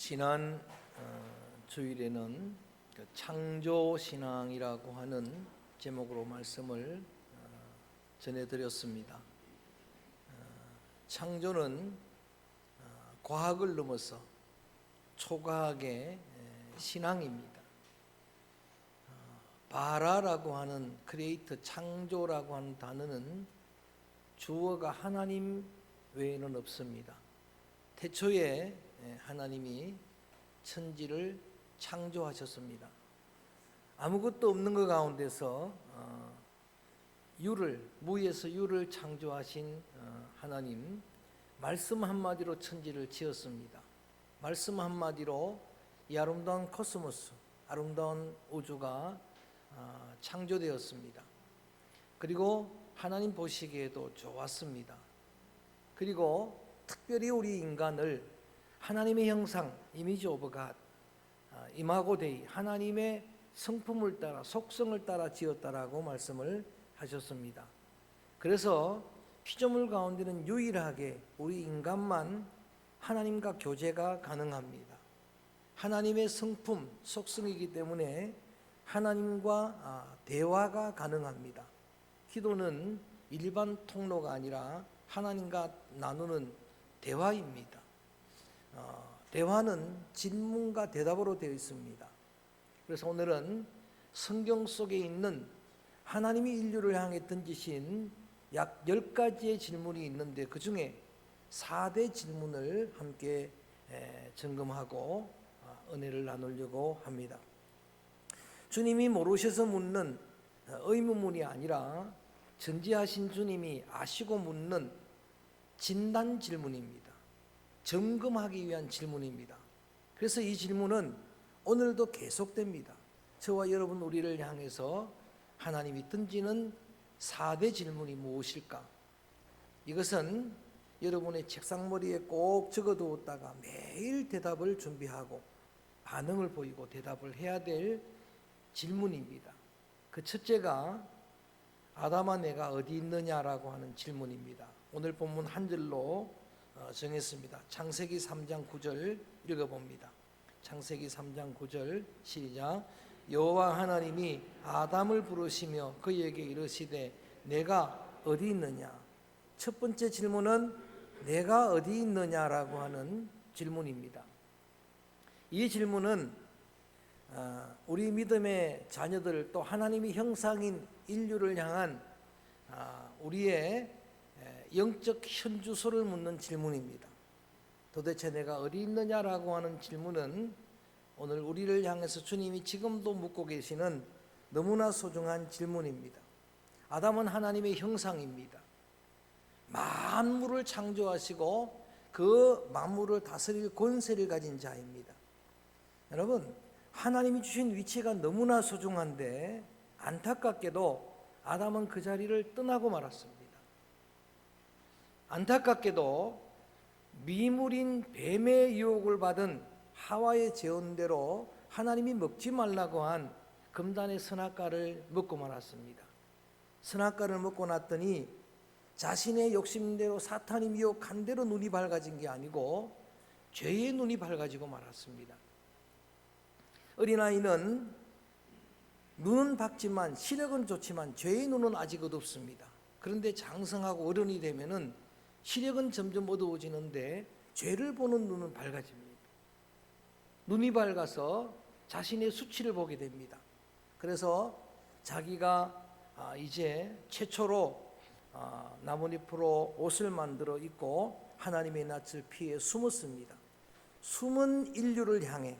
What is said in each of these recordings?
지난 어, 주일에는 그 창조 신앙이라고 하는 제목으로 말씀을 어, 전해드렸습니다. 어, 창조는 어, 과학을 넘어서 초과학의 에, 신앙입니다. 어, 바라라고 하는 크리에이터 창조라고 하는 단어는 주어가 하나님 외에는 없습니다. 태초에 예, 하나님이 천지를 창조하셨습니다. 아무것도 없는 것 가운데서 어, 유를 무에서 유를 창조하신 어, 하나님 말씀 한마디로 천지를 지었습니다. 말씀 한마디로 이 아름다운 코스모스, 아름다운 우주가 어, 창조되었습니다. 그리고 하나님 보시기에도 좋았습니다. 그리고 특별히 우리 인간을 하나님의 형상, 이미지 오브 갓, 아, 이마고 데이, 하나님의 성품을 따라 속성을 따라 지었다라고 말씀을 하셨습니다. 그래서 피조물 가운데는 유일하게 우리 인간만 하나님과 교제가 가능합니다. 하나님의 성품, 속성이기 때문에 하나님과 아, 대화가 가능합니다. 기도는 일반 통로가 아니라 하나님과 나누는 대화입니다. 어, 대화는 질문과 대답으로 되어 있습니다. 그래서 오늘은 성경 속에 있는 하나님이 인류를 향해 던지신 약 10가지의 질문이 있는데 그 중에 4대 질문을 함께 에, 점검하고 어, 은혜를 나누려고 합니다. 주님이 모르셔서 묻는 어, 의문문이 아니라 전지하신 주님이 아시고 묻는 진단 질문입니다. 점검하기 위한 질문입니다. 그래서 이 질문은 오늘도 계속됩니다. 저와 여러분 우리를 향해서 하나님이 던지는 4대 질문이 무엇일까? 이것은 여러분의 책상머리에 꼭 적어두었다가 매일 대답을 준비하고 반응을 보이고 대답을 해야 될 질문입니다. 그 첫째가 아담아 내가 어디 있느냐라고 하는 질문입니다. 오늘 본문 한 절로 어, 정했습니다. 창세기 3장 9절 읽어봅니다. 창세기 3장 9절 시작. 여호와 하나님이 아담을 부르시며 그에게 이르시되 내가 어디 있느냐? 첫 번째 질문은 내가 어디 있느냐라고 하는 질문입니다. 이 질문은 어, 우리 믿음의 자녀들 또 하나님이 형상인 인류를 향한 아, 우리의 영적 현주소를 묻는 질문입니다. 도대체 내가 어디 있느냐라고 하는 질문은 오늘 우리를 향해서 주님이 지금도 묻고 계시는 너무나 소중한 질문입니다. 아담은 하나님의 형상입니다. 만물을 창조하시고 그 만물을 다스릴 권세를 가진 자입니다. 여러분, 하나님이 주신 위치가 너무나 소중한데 안타깝게도 아담은 그 자리를 떠나고 말았습니다. 안타깝게도 미물인 뱀의 유혹을 받은 하와의 재언대로 하나님이 먹지 말라고 한 금단의 선악과를 먹고 말았습니다. 선악과를 먹고 났더니 자신의 욕심대로 사탄이 미혹한 대로 눈이 밝아진 게 아니고 죄의 눈이 밝아지고 말았습니다. 어린아이는 눈은 밝지만 시력은 좋지만 죄의 눈은 아직 어둡습니다. 그런데 장성하고 어른이 되면은 시력은 점점 어두워지는데 죄를 보는 눈은 밝아집니다. 눈이 밝아서 자신의 수치를 보게 됩니다. 그래서 자기가 아, 이제 최초로 아, 나뭇잎으로 옷을 만들어 입고 하나님의 낯을 피해 숨었습니다. 숨은 인류를 향해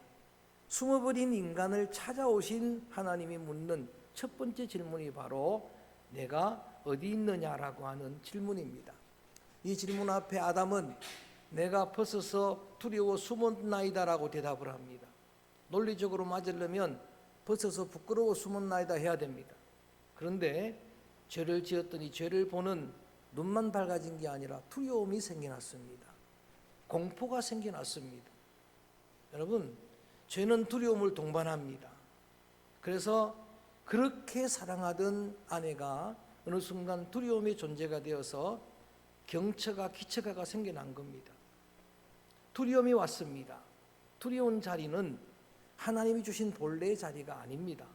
숨어버린 인간을 찾아오신 하나님이 묻는 첫 번째 질문이 바로 내가 어디 있느냐라고 하는 질문입니다. 이 질문 앞에 아담은 내가 벗어서 두려워 숨었나이다라고 대답을 합니다. 논리적으로 맞으려면 벗어서 부끄러워 숨었나이다 해야 됩니다. 그런데 죄를 지었더니 죄를 보는 눈만 밝아진 게 아니라 두려움이 생겨났습니다. 공포가 생겨났습니다. 여러분, 죄는 두려움을 동반합니다. 그래서 그렇게 사랑하던 아내가 어느 순간 두려움의 존재가 되어서 경처가 기처가가 생겨난 겁니다. 두려움이 왔습니다. 두려운 자리는 하나님이 주신 본래의 자리가 아닙니다.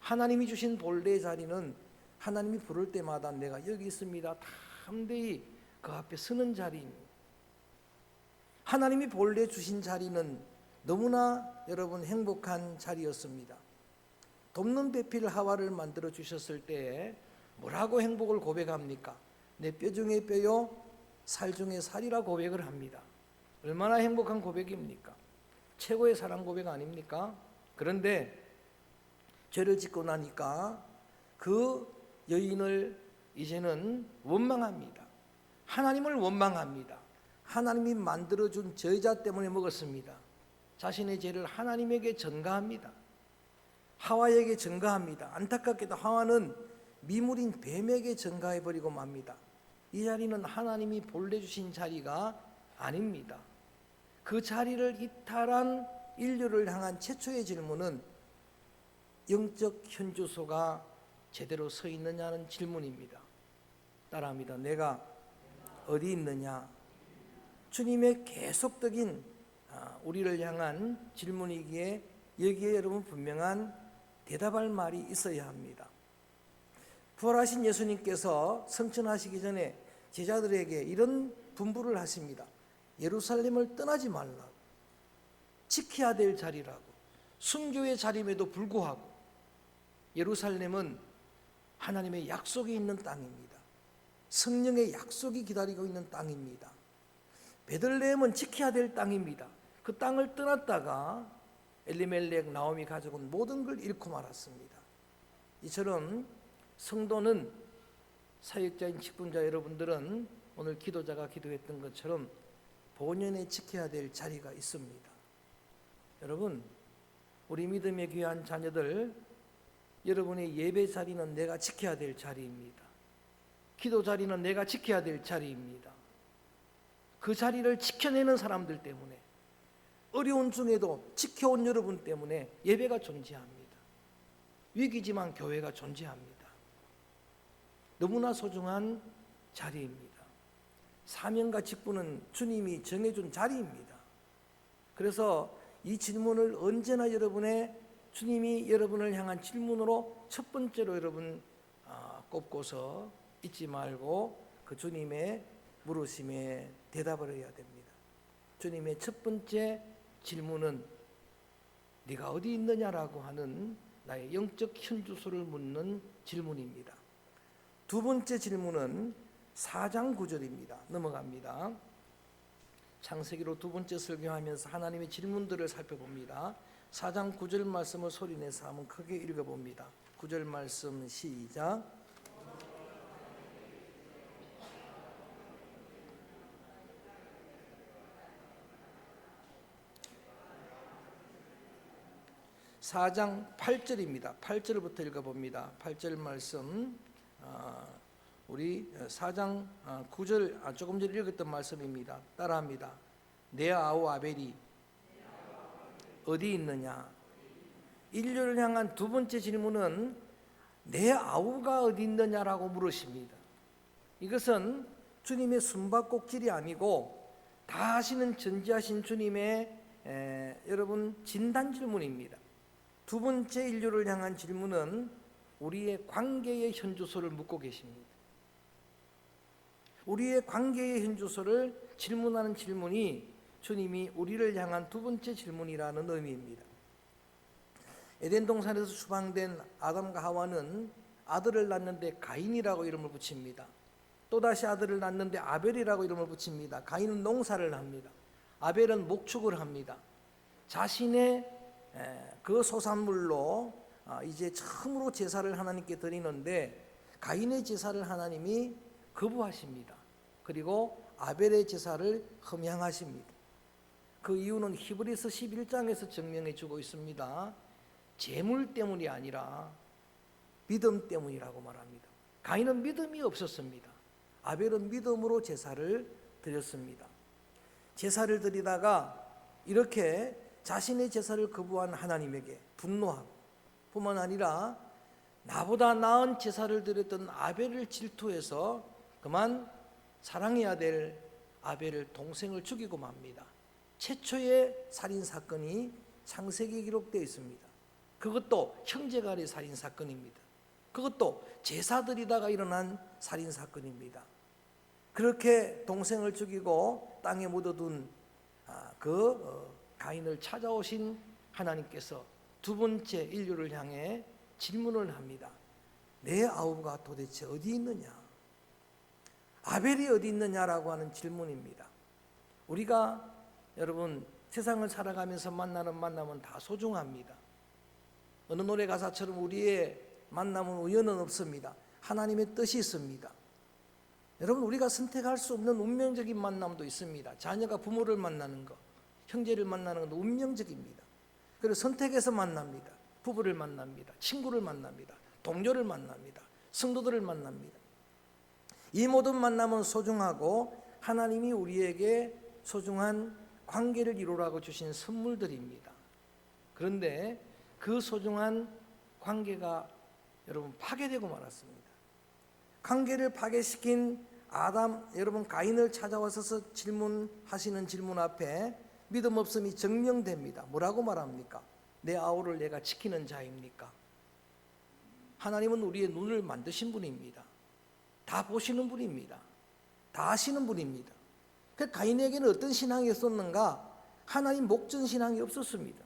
하나님이 주신 본래의 자리는 하나님이 부를 때마다 내가 여기 있습니다. 담대히 그 앞에 서는 자리입니다. 하나님이 본래 주신 자리는 너무나 여러분 행복한 자리였습니다. 돕는 배필 하와를 만들어 주셨을 때 뭐라고 행복을 고백합니까? 내 뼈 중에 뼈요, 살 중에 살이라 고백을 합니다. 얼마나 행복한 고백입니까? 최고의 사랑 고백 아닙니까? 그런데 죄를 짓고 나니까 그 여인을 이제는 원망합니다. 하나님을 원망합니다. 하나님이 만들어준 저 여자 때문에 먹었습니다. 자신의 죄를 하나님에게 전가합니다. 하와에게 전가합니다. 안타깝게도 하와는 미물인 뱀에게 전가해버리고 맙니다. 이 자리는 하나님이 본래 주신 자리가 아닙니다. 그 자리를 이탈한 인류를 향한 최초의 질문은 영적 현주소가 제대로 서 있느냐는 질문입니다. 따라합니다. 내가 어디 있느냐? 주님의 계속적인 아, 우리를 향한 질문이기에 여기에 여러분 분명한 대답할 말이 있어야 합니다. 부활하신 예수님께서 성천하시기 전에 제자들에게 이런 분부를 하십니다. 예루살렘을 떠나지 말라. 지켜야 될 자리라고. 순교의 자림에도 불구하고 예루살렘은 하나님의 약속이 있는 땅입니다. 성령의 약속이 기다리고 있는 땅입니다. 베들레헴은 지켜야 될 땅입니다. 그 땅을 떠났다가 엘리멜렉 나오미 가족은 모든 걸 잃고 말았습니다. 이처럼 성도는 사역자인 직분자 여러분들은 오늘 기도자가 기도했던 것처럼 본연에 지켜야 될 자리가 있습니다. 여러분, 우리 믿음의 귀한 자녀들, 여러분의 예배 자리는 내가 지켜야 될 자리입니다. 기도 자리는 내가 지켜야 될 자리입니다. 그 자리를 지켜내는 사람들 때문에 어려운 중에도 지켜온 여러분 때문에 예배가 존재합니다. 위기지만 교회가 존재합니다. 너무나 소중한 자리입니다. 사명과 직분은 주님이 정해준 자리입니다. 그래서 이 질문을 언제나 여러분의 주님이 여러분을 향한 질문으로 첫 번째로 여러분 아, 꼽고서 잊지 말고 그 주님의 물으심에 대답을 해야 됩니다. 주님의 첫 번째 질문은 네가 어디 있느냐라고 하는 나의 영적 현주소를 묻는 질문입니다. 두 번째 질문은 4장 9절입니다. 넘어갑니다. 창세기로 두 번째 설교하면서 하나님의 질문들을 살펴봅니다. 4장 9절 말씀을 소리내서 한번 크게 읽어봅니다. 9절 말씀 시작. 사장 8절입니다. 8절부터 읽어봅니다. 8절 말씀 아, 우리 4장 9절 아, 조금 전에 읽었던 말씀입니다. 따라합니다. 내 아우 아벨이 어디 있느냐? 인류를 향한 두 번째 질문은 내 아우가 어디 있느냐라고 물으십니다. 이것은 주님의 숨바꼭질이 아니고 다 하시는 전지하신 주님의 에, 여러분 진단 질문입니다. 두 번째 인류를 향한 질문은 우리의 관계의 현주소를 묻고 계십니다. 우리의 관계의 현주소를 질문하는 질문이 주님이 우리를 향한 두 번째 질문이라는 의미입니다. 에덴 동산에서 수방된 아담과 하와는 아들을 낳는데 가인이라고 이름을 붙입니다. 또다시 아들을 낳는데 아벨이라고 이름을 붙입니다. 가인은 농사를 합니다. 아벨은 목축을 합니다. 자신의 그 소산물로 아, 이제 처음으로 제사를 하나님께 드리는데 가인의 제사를 하나님이 거부하십니다. 그리고 아벨의 제사를 흠양하십니다. 그 이유는 히브리서 11장에서 증명해 주고 있습니다. 재물 때문이 아니라 믿음 때문이라고 말합니다. 가인은 믿음이 없었습니다. 아벨은 믿음으로 제사를 드렸습니다. 제사를 드리다가 이렇게 자신의 제사를 거부한 하나님에게 분노하고 뿐만 아니라 나보다 나은 제사를 드렸던 아벨을 질투해서 그만 사랑해야 될 아벨을 동생을 죽이고 맙니다. 최초의 살인 사건이 창세기에 기록되어 있습니다. 그것도 형제간의 살인 사건입니다. 그것도 제사들이다가 일어난 살인 사건입니다. 그렇게 동생을 죽이고 땅에 묻어둔 아, 그 어, 가인을 찾아오신 하나님께서 두 번째 인류를 향해 질문을 합니다. 내 아우가 도대체 어디 있느냐? 아벨이 어디 있느냐라고 하는 질문입니다. 우리가 여러분 세상을 살아가면서 만나는 만남은 다 소중합니다. 어느 노래 가사처럼 우리의 만남은 우연은 없습니다. 하나님의 뜻이 있습니다. 여러분 우리가 선택할 수 없는 운명적인 만남도 있습니다. 자녀가 부모를 만나는 것, 형제를 만나는 것도 운명적입니다. 그리고 선택해서 만납니다. 부부를 만납니다. 친구를 만납니다. 동료를 만납니다. 성도들을 만납니다. 이 모든 만남은 소중하고 하나님이 우리에게 소중한 관계를 이루라고 주신 선물들입니다. 그런데 그 소중한 관계가 여러분 파괴되고 말았습니다. 관계를 파괴시킨 아담 여러분 가인을 찾아와서 질문하시는 질문 앞에 믿음 없음이 증명됩니다. 뭐라고 말합니까? 내 아우를 내가 지키는 자입니까? 하나님은 우리의 눈을 만드신 분입니다. 다 보시는 분입니다. 다 아시는 분입니다. 그 가인에게는 어떤 신앙이 있었는가? 하나님 목전 신앙이 없었습니다.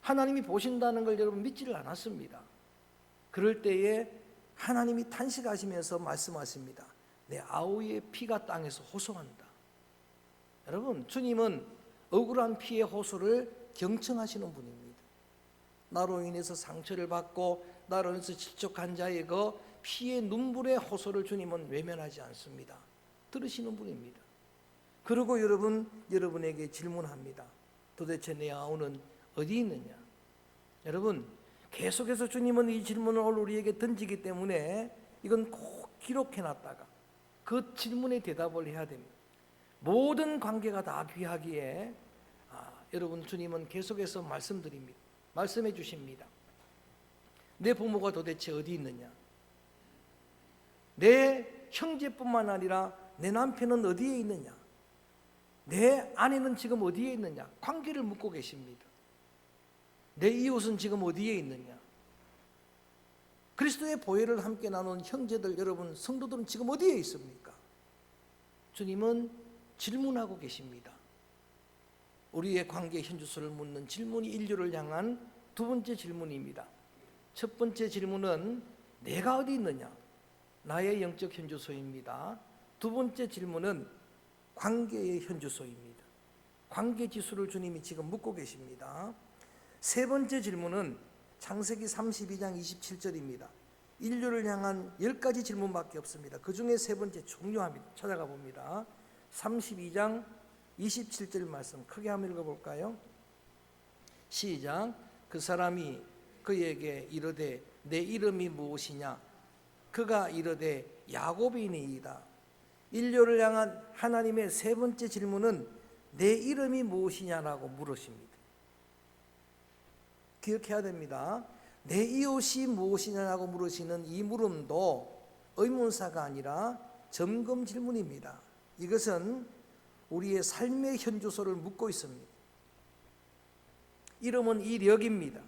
하나님이 보신다는 걸 여러분 믿지를 않았습니다. 그럴 때에 하나님이 탄식하시면서 말씀하십니다. 내 아우의 피가 땅에서 호소한다. 여러분, 주님은 억울한 피의 호소를 경청하시는 분입니다. 나로 인해서 상처를 받고 나로 인해서 질적한 자의 그 피의 눈물의 호소를 주님은 외면하지 않습니다. 들으시는 분입니다. 그리고 여러분 여러분에게 질문합니다. 도대체 내 아우는 어디 있느냐? 여러분 계속해서 주님은 이 질문을 우리에게 던지기 때문에 이건 꼭 기록해 놨다가 그 질문에 대답을 해야 됩니다. 모든 관계가 다 귀하기에 아, 여러분 주님은 계속해서 말씀드립니다. 말씀해 주십니다. 내 부모가 도대체 어디 있느냐? 내 형제뿐만 아니라 내 남편은 어디에 있느냐? 내 아내는 지금 어디에 있느냐? 관계를 묻고 계십니다. 내 이웃은 지금 어디에 있느냐? 그리스도의 보혈을 함께 나눈 형제들 여러분 성도들은 지금 어디에 있습니까? 주님은 질문하고 계십니다. 우리의 관계 현주소를 묻는 질문이 인류를 향한 두 번째 질문입니다. 첫 번째 질문은 내가 어디 있느냐? 나의 영적 현주소입니다. 두 번째 질문은 관계의 현주소입니다. 관계 지수를 주님이 지금 묻고 계십니다. 세 번째 질문은 창세기 32장 27절입니다. 인류를 향한 열 가지 질문밖에 없습니다. 그 중에 세 번째 중요합니다. 찾아가 봅니다. 32장 27절 말씀 크게 한번 읽어볼까요? 시작. 그 사람이 그에게 이르되 내 이름이 무엇이냐? 그가 이르되 야곱이니이다. 인류를 향한 하나님의 세 번째 질문은 내 이름이 무엇이냐라고 물으십니다. 기억해야 됩니다. 내 이웃이 무엇이냐고 물으시는 이 물음도 의문사가 아니라 점검 질문입니다. 이것은 우리의 삶의 현주소를 묻고 있습니다. 이름은 이력입니다.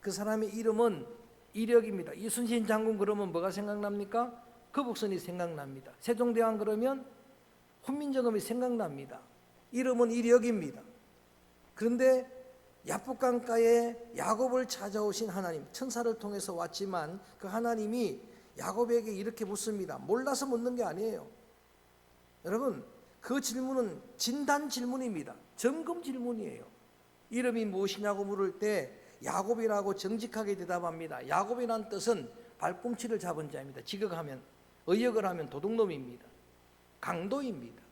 그 사람의 이름은 이력입니다. 이순신 장군 그러면 뭐가 생각납니까? 거북선이 생각납니다. 세종대왕 그러면 훈민정음이 생각납니다. 이름은 이력입니다. 그런데 야복강가에 야곱을 찾아오신 하나님, 천사를 통해서 왔지만 그 하나님이 야곱에게 이렇게 묻습니다. 몰라서 묻는 게 아니에요. 여러분, 그 질문은 진단 질문입니다. 점검 질문이에요. 이름이 무엇이냐고 물을 때 야곱이라고 정직하게 대답합니다. 야곱이란 뜻은 발꿈치를 잡은 자입니다. 지극하면 의역을 하면 도둑놈입니다. 강도입니다.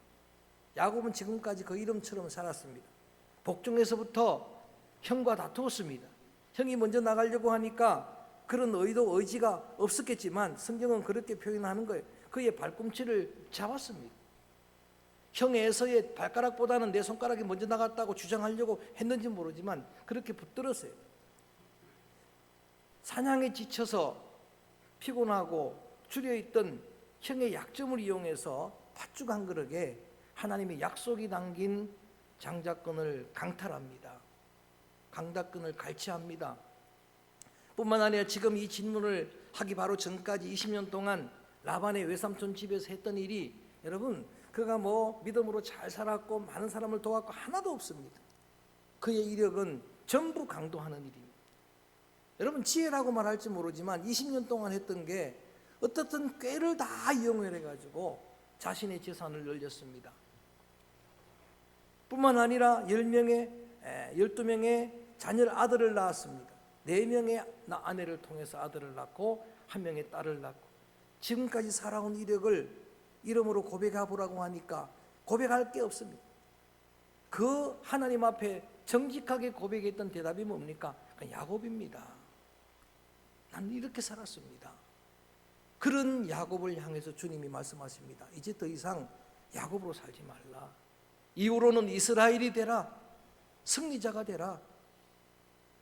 야곱은 지금까지 그 이름처럼 살았습니다. 복중에서부터 형과 다투었습니다. 형이 먼저 나가려고 하니까 그런 의도 의지가 없었겠지만 성경은 그렇게 표현하는 거예요. 그의 발꿈치를 잡았습니다. 형에서의 발가락보다는 내 손가락이 먼저 나갔다고 주장하려고 했는지 모르지만 그렇게 붙들었어요. 사냥에 지쳐서 피곤하고 줄여있던 형의 약점을 이용해서 팥죽 한 그릇에 하나님의 약속이 담긴 장자권을 강탈합니다. 강다권을 갈취합니다. 뿐만 아니라 지금 이 질문을 하기 바로 전까지 20년 동안 라반의 외삼촌 집에서 했던 일이 여러분 그가 뭐 믿음으로 잘 살았고 많은 사람을 도왔고 하나도 없습니다. 그의 이력은 전부 강도하는 일입니다. 여러분 지혜라고 말할지 모르지만 20년 동안 했던 게 어떻든 꾀를 다 이용을 해가지고 자신의 재산을 늘렸습니다. 뿐만 아니라 10명의 12명의 자녀 아들을 낳았습니다. 4명의 아내를 통해서 아들을 낳고 한 명의 딸을 낳고 지금까지 살아온 이력을 이름으로 고백해 보라고 하니까 고백할 게 없습니다. 그 하나님 앞에 정직하게 고백했던 대답이 뭡니까? 그 야곱입니다. 난 이렇게 살았습니다. 그런 야곱을 향해서 주님이 말씀하십니다. 이제 더 이상 야곱으로 살지 말라. 이후로는 이스라엘이 되라. 승리자가 되라.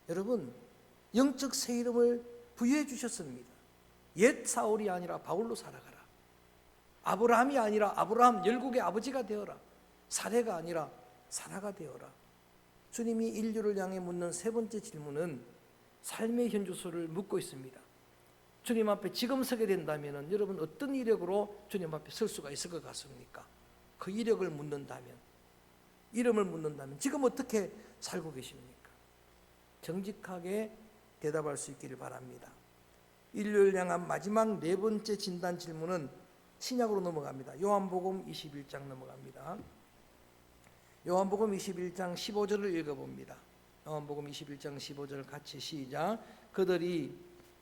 여러분, 영적 새 이름을 부여해 주셨습니다. 옛 사울이 아니라 바울로 살아가라. 아브라함이 아니라 아브라함 열국의 아버지가 되어라. 사례가 아니라 사라가 되어라. 주님이 인류를 향해 묻는 세 번째 질문은 삶의 현주소를 묻고 있습니다. 주님 앞에 지금 서게 된다면 여러분 어떤 이력으로 주님 앞에 설 수가 있을 것 같습니까? 그 이력을 묻는다면 이름을 묻는다면 지금 어떻게 살고 계십니까? 정직하게 대답할 수 있기를 바랍니다. 인류를 향한 마지막 네 번째 진단 질문은 신약으로 넘어갑니다. 요한복음 21장 넘어갑니다. 요한복음 21장 15절을 읽어봅니다. 요한복음 21장 15절 같이 시작. 그들이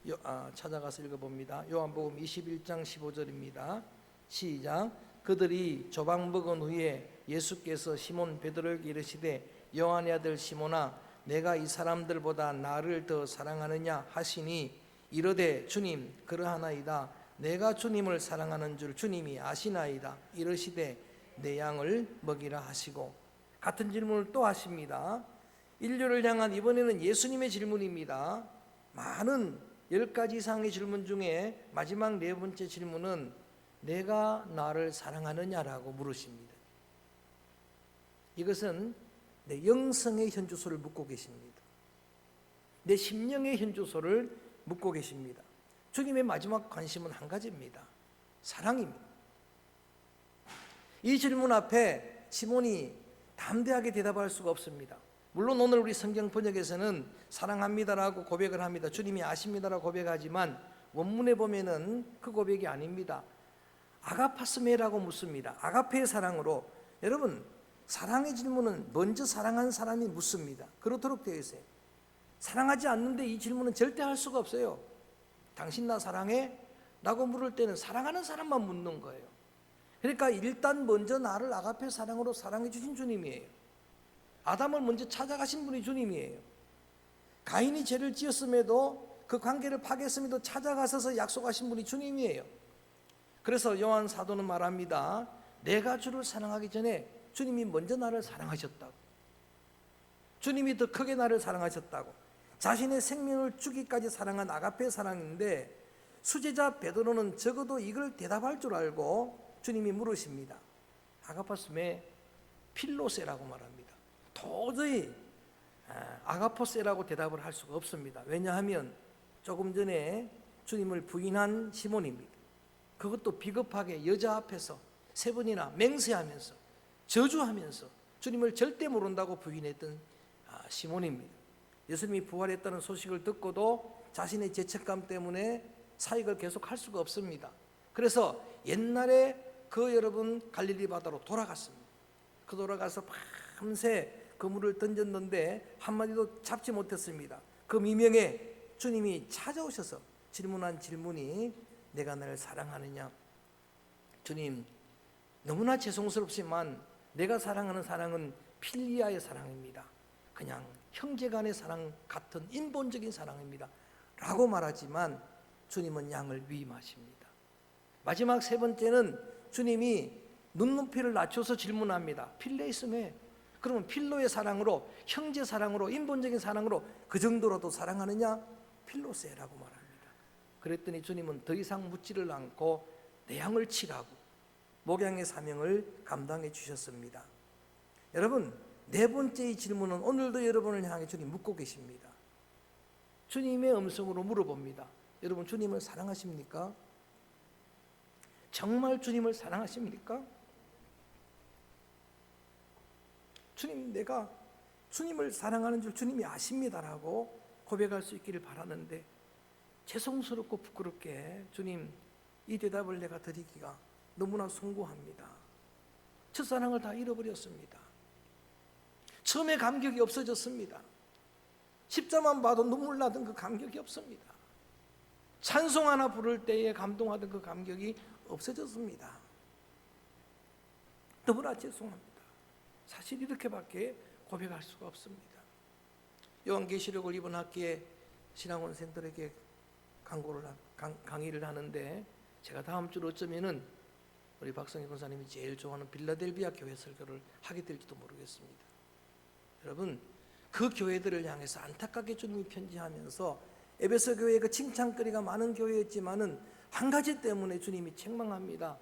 요, 아, 찾아가서 읽어봅니다. 요한복음 21장 15절입니다. 시작. 그들이 조방 먹은 후에 예수께서 시몬 베드로에게 이르시되 요한의 아들 시몬아 내가 이 사람들보다 나를 더 사랑하느냐 하시니 이르되 주님 그러하나이다 내가 주님을 사랑하는 줄 주님이 아시나이다 이르시되 내 양을 먹이라 하시고 같은 질문을 또 하십니다. 인류를 향한 이번에는 예수님의 질문입니다. 많은 열 가지 이상의 질문 중에 마지막 네 번째 질문은 내가 나를 사랑하느냐라고 물으십니다. 이것은 내 영성의 현주소를 묻고 계십니다. 내 심령의 현주소를 묻고 계십니다. 주님의 마지막 관심은 한 가지입니다. 사랑입니다. 이 질문 앞에 시몬이 담대하게 대답할 수가 없습니다. 물론 오늘 우리 성경 번역에서는 사랑합니다라고 고백을 합니다. 주님이 아십니다라고 고백하지만 원문에 보면은 그 고백이 아닙니다. 아가파스메라고 묻습니다. 아가페의 사랑으로 여러분 사랑의 질문은 먼저 사랑한 사람이 묻습니다. 그렇도록 되어 있어요. 사랑하지 않는데 이 질문은 절대 할 수가 없어요. 당신 나 사랑해? 라고 물을 때는 사랑하는 사람만 묻는 거예요. 그러니까 일단 먼저 나를 아가페 사랑으로 사랑해 주신 주님이에요. 아담을 먼저 찾아가신 분이 주님이에요. 가인이 죄를 지었음에도 그 관계를 파괴했음에도 찾아가셔서 약속하신 분이 주님이에요. 그래서 요한 사도는 말합니다. 내가 주를 사랑하기 전에 주님이 먼저 나를 사랑하셨다고. 주님이 더 크게 나를 사랑하셨다고. 자신의 생명을 주기까지 사랑한 아가페 사랑인데 수제자 베드로는 적어도 이걸 대답할 줄 알고 주님이 물으십니다. 아가파스메 필로세라고 말합니다. 도저히 아, 아가포세라고 대답을 할 수가 없습니다. 왜냐하면 조금 전에 주님을 부인한 시몬입니다. 그것도 비겁하게 여자 앞에서 세 번이나 맹세하면서 저주하면서 주님을 절대 모른다고 부인했던 아, 시몬입니다. 예수님이 부활했다는 소식을 듣고도 자신의 죄책감 때문에 사역을 계속 할 수가 없습니다. 그래서 옛날에 그 여러분 갈릴리 바다로 돌아갔습니다. 그 돌아가서 밤새 그물을 던졌는데 한마디도 잡지 못했습니다. 그 미명에 주님이 찾아오셔서 질문한 질문이 내가 나를 사랑하느냐? 주님 너무나 죄송스럽지만 내가 사랑하는 사랑은 필리아의 사랑입니다. 그냥 형제 간의 사랑 같은 인본적인 사랑입니다. 라고 말하지만 주님은 양을 위임하십니다. 마지막 세 번째는 주님이 눈높이를 낮춰서 질문합니다. 필레이스메 그러면 필로의 사랑으로 형제 사랑으로 인본적인 사랑으로 그 정도로도 사랑하느냐? 필로세라고 말합니다. 그랬더니 주님은 더 이상 묻지를 않고 내 양을 치라고 목양의 사명을 감당해 주셨습니다. 여러분 네 번째의 질문은 오늘도 여러분을 향해 주님 묻고 계십니다. 주님의 음성으로 물어봅니다. 여러분 주님을 사랑하십니까? 정말 주님을 사랑하십니까? 주님 내가 주님을 사랑하는 줄 주님이 아십니다라고 고백할 수 있기를 바라는데 죄송스럽고 부끄럽게 주님 이 대답을 내가 드리기가 너무나 숭고합니다. 첫사랑을 다 잃어버렸습니다. 처음에 감격이 없어졌습니다. 십자만 봐도 눈물 나던 그 감격이 없습니다. 찬송 하나 부를 때에 감동하던 그 감격이 없어졌습니다. 너무나 죄송합니다. 사실 이렇게밖에 고백할 수가 없습니다. 요한계시록을 이번 학기에 신앙원생들에게 강고를 하- 강, 강의를 하는데 제가 다음 주로 어쩌면은 우리 박성희 권사님이 제일 좋아하는 빌라델비아 교회 설교를 하게 될지도 모르겠습니다. 여러분 그 교회들을 향해서 안타깝게 주님이 편지하면서 에베소 교회의 그 칭찬거리가 많은 교회였지만은 한 가지 때문에 주님이 책망합니다.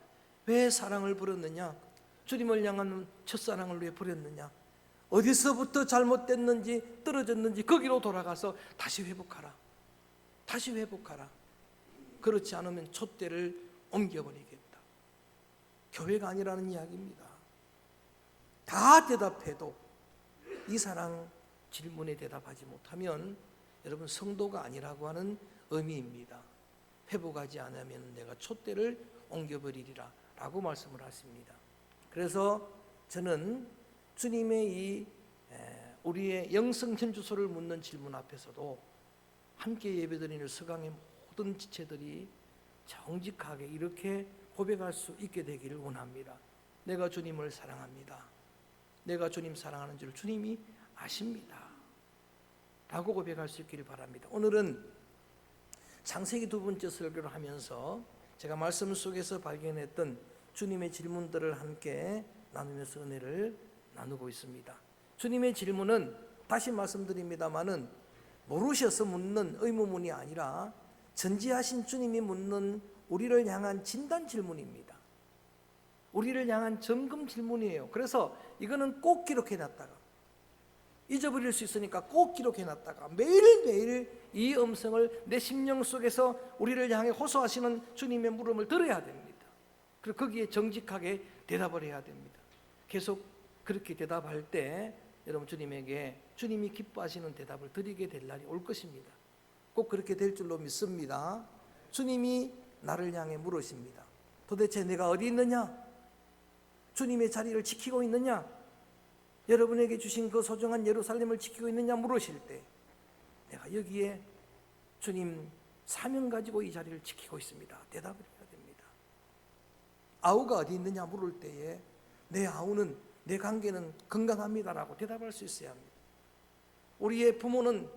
왜 사랑을 버렸느냐? 주님을 향한 첫사랑을 왜 버렸느냐? 어디서부터 잘못됐는지 떨어졌는지 거기로 돌아가서 다시 회복하라. 다시 회복하라. 그렇지 않으면 촛대를 옮겨버리겠다. 교회가 아니라는 이야기입니다. 다 대답해도 이 사랑 질문에 대답하지 못하면 여러분 성도가 아니라고 하는 의미입니다. 회복하지 않으면 내가 촛대를 옮겨버리리라 라고 말씀을 하십니다. 그래서 저는 주님의 이 에, 우리의 영성 현 주소를 묻는 질문 앞에서도 함께 예배드리는 서강의 모든 지체들이 정직하게 이렇게 고백할 수 있게 되기를 원합니다. 내가 주님을 사랑합니다. 내가 주님 사랑하는 줄 주님이 아십니다. 라고 고백할 수 있기를 바랍니다. 오늘은 창세기 두 번째 설교를 하면서 제가 말씀 속에서 발견했던 주님의 질문들을 함께 나누면서 은혜를 나누고 있습니다. 주님의 질문은 다시 말씀드립니다만은 모르셔서 묻는 의무문이 아니라 전지하신 주님이 묻는 우리를 향한 진단 질문입니다. 우리를 향한 점검 질문이에요. 그래서 이거는 꼭 기록해 놨다가 잊어버릴 수 있으니까 꼭 기록해 놨다가 매일매일 이 음성을 내 심령 속에서 우리를 향해 호소하시는 주님의 물음을 들어야 됩니다. 그리고 거기에 정직하게 대답을 해야 됩니다. 계속 그렇게 대답할 때 여러분 주님에게 주님이 기뻐하시는 대답을 드리게 될 날이 올 것입니다. 꼭 그렇게 될 줄로 믿습니다. 주님이 나를 향해 물으십니다. 도대체 내가 어디 있느냐? 주님의 자리를 지키고 있느냐? 여러분에게 주신 그 소중한 예루살렘을 지키고 있느냐 물으실 때 내가 여기에 주님 사명 가지고 이 자리를 지키고 있습니다. 대답을 해야 됩니다. 아우가 어디 있느냐 물을 때에 내 아우는 내 관계는 건강합니다라고 대답할 수 있어야 합니다. 우리의 부모는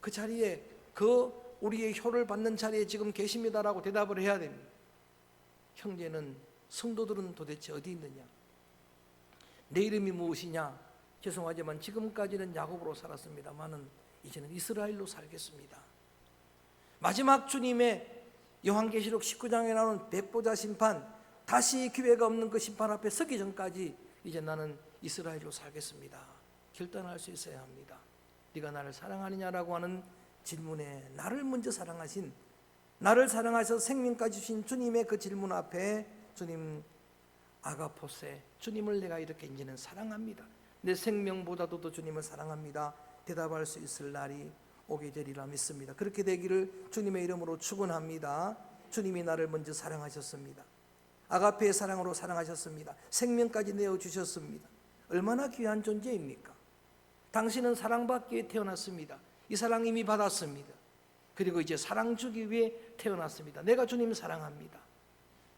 그 자리에 그 우리의 효를 받는 자리에 지금 계십니다라고 대답을 해야 됩니다. 형제는 성도들은 도대체 어디 있느냐? 내 이름이 무엇이냐? 죄송하지만 지금까지는 야곱으로 살았습니다만은 이제는 이스라엘로 살겠습니다. 마지막 주님의 요한계시록 19장에 나오는 백보자 심판, 다시 기회가 없는 그 심판 앞에 서기 전까지 이제 나는 이스라엘로 살겠습니다. 결단할 수 있어야 합니다. 네가 나를 사랑하느냐라고 하는 질문에 나를 먼저 사랑하신 나를 사랑하셔서 생명까지 주신 주님의 그 질문 앞에 주님 아가포세 주님을 내가 이렇게 이제는 사랑합니다. 내 생명보다도 더 주님을 사랑합니다. 대답할 수 있을 날이 오게 되리라 믿습니다. 그렇게 되기를 주님의 이름으로 축원합니다. 주님이 나를 먼저 사랑하셨습니다. 아가페의 사랑으로 사랑하셨습니다. 생명까지 내어 주셨습니다. 얼마나 귀한 존재입니까? 당신은 사랑받기 위해 태어났습니다. 이 사랑 이미 받았습니다. 그리고 이제 사랑 주기 위해 태어났습니다. 내가 주님 사랑합니다.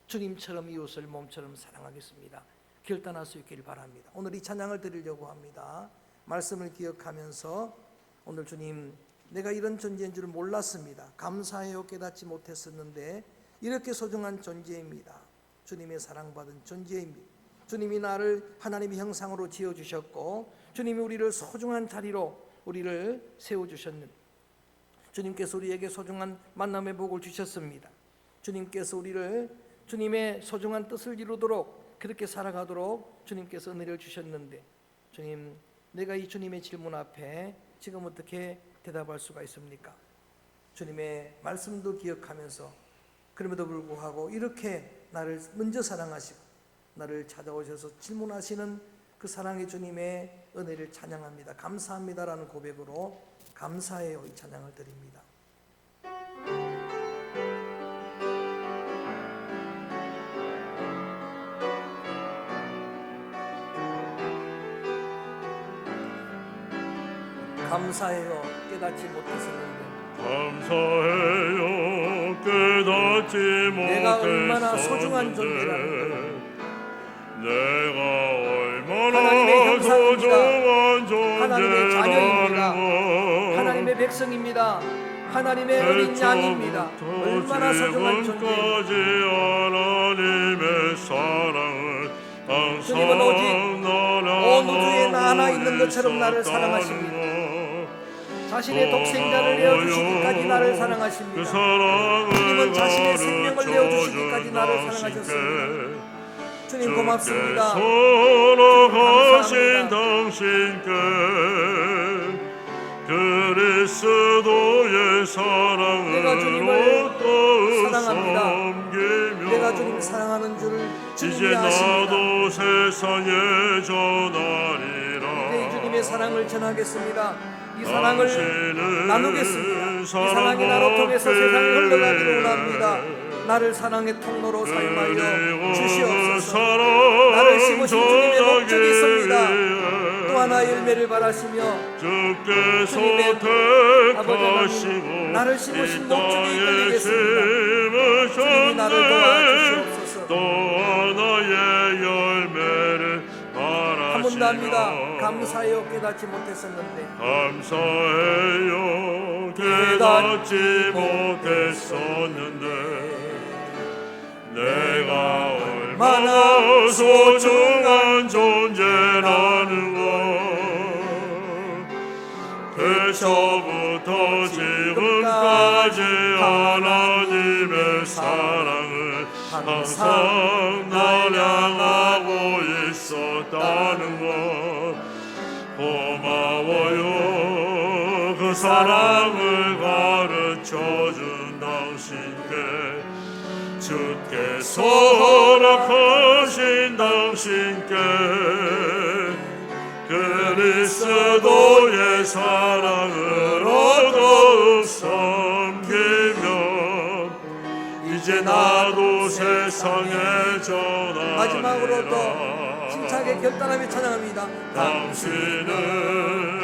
주님처럼 이웃을 몸처럼 사랑하겠습니다. 결단할 수 있기를 바랍니다. 오늘 이 찬양을 드리려고 합니다. 말씀을 기억하면서 오늘 주님 내가 이런 존재인 줄 몰랐습니다. 감사해요 깨닫지 못했었는데 이렇게 소중한 존재입니다. 주님의 사랑받은 존재입니다. 주님이 나를 하나님의 형상으로 지어 주셨고 주님이 우리를 소중한 자리로 우리를 세워 주셨는 주님께서 우리에게 소중한 만남의 복을 주셨습니다. 주님께서 우리를 주님의 소중한 뜻을 이루도록 그렇게 살아가도록 주님께서 은혜를 주셨는데 주님 내가 이 주님의 질문 앞에 지금 어떻게 대답할 수가 있습니까? 주님의 말씀도 기억하면서 그럼에도 불구하고 이렇게 나를 먼저 사랑하시고 나를 찾아오셔서 질문하시는 그 사랑의 주님의 은혜를 찬양합니다. 감사합니다라는 고백으로 이 찬양을 드립니다. 감사해요 깨닫지 못했었는데 감사해요 깨닫지 내가 얼마나 못했었는데 소중한 존재라는 내가 얼마나 하나님의. 소중한 하나님의 자녀입니다. 존재라는 것 하나님의 백성입니다. 하나님의 어린 양입니다. 얼마나 소중한 존재. 지금까지 하나님의 사랑을 항상 주님은 오직 나를 온 우주에 나 하나 있는 것처럼 나를 사랑하십니다. 자신의 독생자를 내어 주시기까지 나를 그 사랑하십니다. 사랑을 주님은 자신의 생명을 가르쳐 내어 주시기까지 나를 준 사랑하셨습니다. 주님 고맙습니다. 사랑하신. 당신께 그리스도의 얻고 사랑합니다. 섬기며 내가 주님 사랑하는 줄 이제. 나도 세상에 전하리라 이 주님의 사랑을 전하겠습니다. 이 사랑을 나누겠습니다. 이 사랑이 나로 통해서 세상에 흘러가기를 원합니다. 나를 사랑의 통로로 사용하여 주시옵소서. 나를 심으신 주님의 목적이 있습니다. 또 하나 열매를 바라시며 주님의 아버지 택하시고 하나님, 나를 심으신 이 목적에 땅에 이끌리겠습니다. 주님이 나를 도와주시옵소서. 또 하나의 열매를 한번더 합니다. 바라시며 감사해요. 깨닫지 못했었는데. 감사해요. 깨닫지 못했었는데. 내가 얼마나 소중한 존재라는 것 태초부터 지금까지 하나님의 사랑을 항상 날 향하고 있었다는 것 사랑을 가르쳐 준 당신께 주께서 허락하신 당신께 그리스도의 사랑을 얻어 섬기며 이제 나도 세상에 전하리라 마지막으로 또 힘차게 결단하며 찬양합니다. 당신은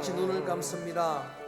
같이 눈을 감습니다.